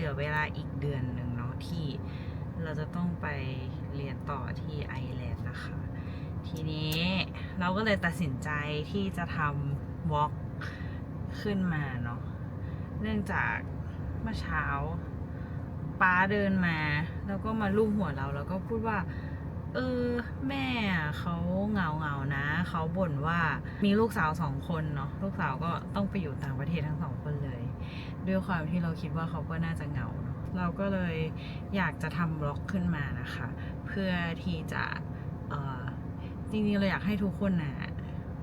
ลือเวลาอีกเดือนหนึ่งเนาะที่เราจะต้องไปเรียนต่อที่ไอร์แลนด์นะคะ ทีนี้เราก็เลยตัดสินใจที่จะทำวอล์กขึ้นมาเนาะเนื่องจากเมื่อเช้าป้าเดินมา แล้วก็มาลูบหัวเราแล้วก็พูดว่า เออแม่เขาเหงาเหงาๆนะเขาบ่นว่ามีลูกสาวสองคนเนาะลูกสาวก็ต้องไปอยู่ต่างประเทศทั้งสองคนเลย ด้วยความที่เราคิดว่าเขาก็น่าจะเหงาเนาะเราก็เลยอยากจะทำบล็อกขึ้นมานะคะ เพื่อที่จะเออจริงๆเราอยากให้ทุกคนนะ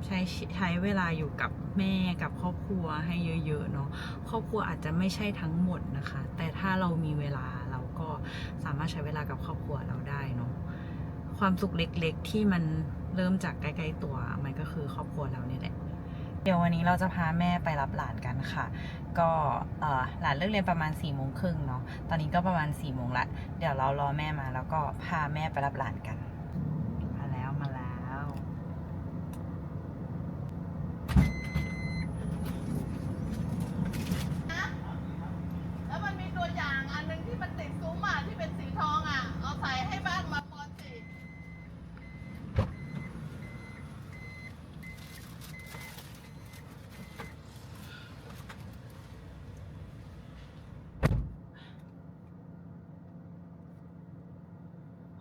ใช้ใช้เวลาอยู่กับแม่กับครอบครัวให้เยอะๆเนาะครอบครัวอาจจะไม่ใช่ทั้งหมดนะคะ แต่ถ้าเรามีเวลาเราก็สามารถใช้เวลากับครอบครัวเราได้เนาะ ความสุขเล็กๆ ที่มันเริ่มจากใกล้ๆตัว มันก็คือครอบครัวเราเนี่ยแหละ เดี๋ยววันนี้เราจะพาแม่ไปรับหลานกันค่ะ ก็หลานเลิกเรียนประมาณ4ี่โมงครึ่งเนาะ ตอนนี้ก็ประมาณ4ี่โมงละ เดี๋ยวเรารอแม่มาแล้วก็พาแม่ไปรับหลานกัน มาแล้วมาแล้ว แล้วมันมีตัวอย่างอันหนึงที่มันติดซุ้มอะที่เป็นสีทองอะ เอาใส่ให้บ้านมาปอนสิ พ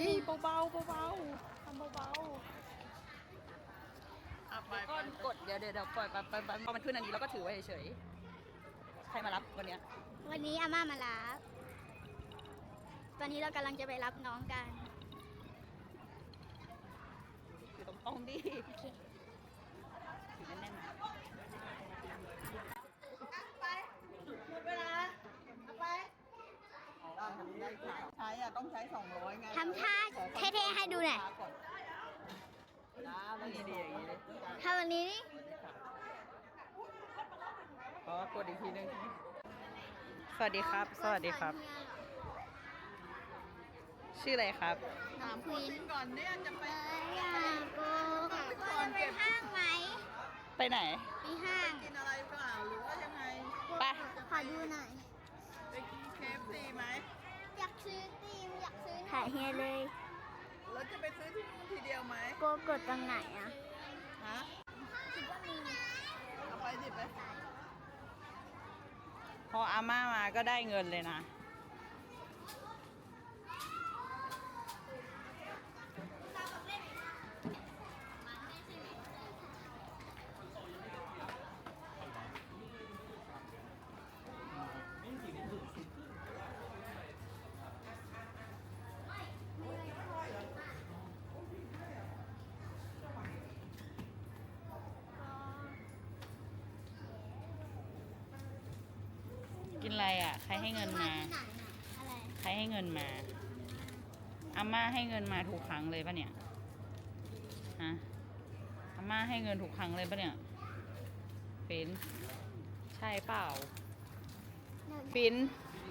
นี่เบาเบาเบาๆทำเบาอะไปๆไปก็กดเดี๋ยวเดี๋ยวเดี๋ยวปล่อยไปไปไปพอมันขึ้นอันนี้เราก็ถือไว้เฉยๆใครมารับวันเนี้ยวันนี้อาม่ามารับ ตอนนี้เรากำลังจะไปรับน้องกัน อยู่ตรงตรงๆดิ โอเค ถือแน่นๆ ไปหมดเวลาเอาไปใช้อะต้องใช้สองร้อยไงทำท่าเท่ๆให้ดูหน่อย น้าไม่ดีอย่างนี้เลยทำวันนี้นี่ก็กดอีกทีนึง สวัสดีครับ สวัสดีครับ ชื่ออะไรครับน้องควีนก่อนเนี่ยจะไป เอ้ยอยากกูจะไปห้างไหมไปไหนมีห้างกินอะไรเปล่าหรือว่ายังไง ไป ขอดูหน่อย ไปกินเคฟซีไหมอยากซื้อตี มอยากซื้อถ่ายเฮียเลยแล้วจะไปซื้อที่นู่นทีเดียวไหมโกกดตรงไหนอะฮะคิดว่ามีเอาไปสิไปพออาม่ามาก็ได้เงินเลยนะ กินอะไรอะ ใครให้เงินมา ที่ไหนน่ะอะไรใครให้เงินมา อาม่าให้เงินมาถูกครั้งเลยปะเนี่ย ฮะ อาม่าให้เงินถูกครั้งเลยปะเนี่ย ฟิน ใช่เปล่า ฟิน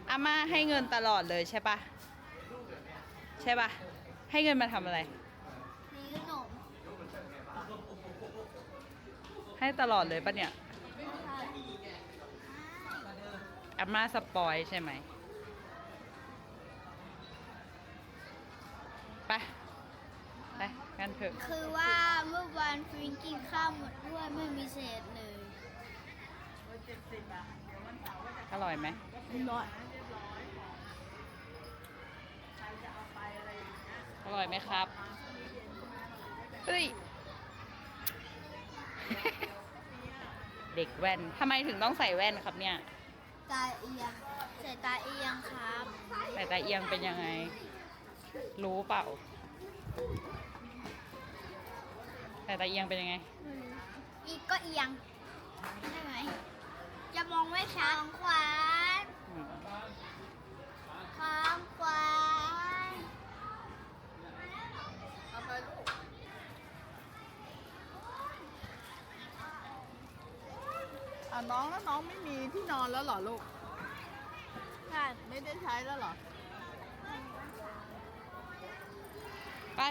อาม่าให้เงินตลอดเลยใช่ปะใช่ปะให้เงินมาทำอะไร มีขนมให้ตลอดเลยปะเนี่ย อาม่าสปอยใช่ไหมไปไปกันเถอะ คือว่าเมื่อวานฟริงกินข้าวหมดด้วยไม่มีเศษเลยอร่อยไหมร้อยไหมครับเฮ้ย เด็กแว่นทำไมถึงต้องใส่แว่นครับเนี่ย ตาเอียงใส่ตาเอียงครับแต่ตาเอียงเป็นยังไง รู้เปล่าแต่ตาเอียงเป็นยังไง อีกก็เอียงใช่ไหมจะมองไม่ชัดขวาน อืม ข้างขวาน เอาไปลูก อะน้องแล้วน้องไม่มีที่นอนแล้วเหรอลูก ค่ะไม่ได้ใช้แล้วเหรอ ไป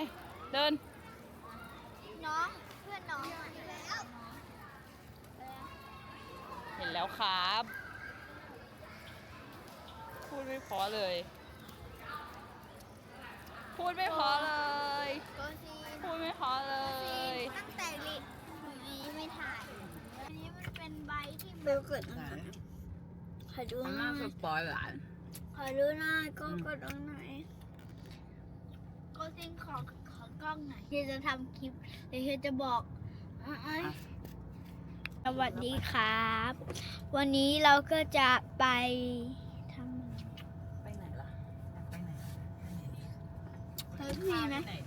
เดิน น้องเพื่อนน้องมาอีกแล้วเห็นแล้วครับ พูดไม่เพอเลย พูดไม่เพอเลย โกซีนพูดไม่เพอเลซียนตั้งแต่ลินี้ไม่ถ่าย อันนี้มัน เป็นใบที่เบลเกิดนะคะขอดูหน่อยปอยหลานขอดูหน่อยก็กดตรงไหนก็ซิงขอขอกล้องหน่อยที่จะทำคลิปเดี๋ยวเฮียจะบอกอะอะสวัสดีครับ วันนี้เราก็จะไปทำไปไหนล่ะไปไหนเฮ้ยพี่ไหมไหน